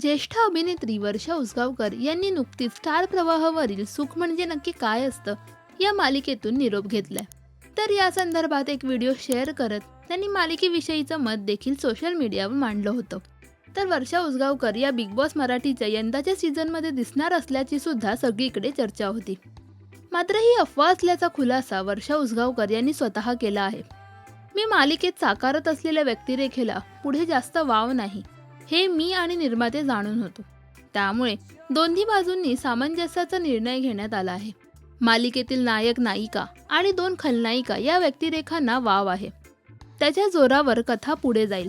ज्येष्ठ अभिनेत्री वर्षा उसगावकर यांनी नुकतीच स्टार प्रवाहावरील सुख म्हणजे नक्की काय असतं या मालिकेतून निरोप घेतलाय. तर या संदर्भात एक व्हिडिओ शेअर करत त्यांनी मालिकेविषयीचं मत देखील सोशल मीडियावर मांडलं होतं. तर वर्षा उसगावकर या बिग बॉस मराठीच्या यंदाच्या सीझनमध्ये दिसणार असल्याची सुद्धा सगळीकडे चर्चा होती. मात्र ही अफवा असल्याचा खुलासा वर्षा उसगावकर यांनी स्वतः केला आहे. मी मालिकेत साकारत असलेल्या व्यक्तिरेखेला पुढे जास्त वाव नाही. हे मी आणि निर्माते जाणून होतो. त्यामुळे दोन्ही बाजूंनी सामंजस्याचा निर्णय घेण्यात आला आहे. मालिकेतील नायक नायिका आणि दोन खलनायिका या व्यक्तिरेखांना वाव आहे. त्याच्या जोरावर कथा पुढे जाईल.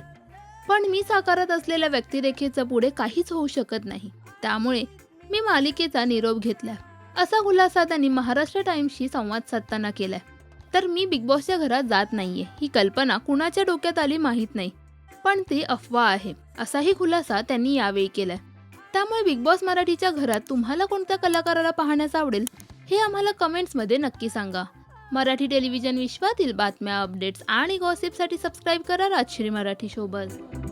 पण मी साकारत असलेल्या व्यक्तिरेखेचं पुढे काहीच होऊ शकत नाही. त्यामुळे मी मालिकेचा निरोप घेतला असा खुलासा त्यांनी महाराष्ट्र टाइम्सशी संवाद साधताना केलाय. तर मी बिग बॉसच्या घरात जात नाहीये ही कल्पना कुणाच्या डोक्यात आली माहीत नाही. पण ती अफवा आहे असाही खुलासा त्यांनी यावेळी केलाय. त्यामुळे बिग बॉस मराठीच्या घरात तुम्हाला कोणत्या कलाकाराला पाहण्यास आवडेल हे आम्हाला कमेंट्समध्ये नक्की सांगा. मराठी टेलिव्हिजन विश्वातील बातम्या अपडेट्स आणि गॉसिपसाठी सबस्क्राईब करा राजश्री मराठी सोबत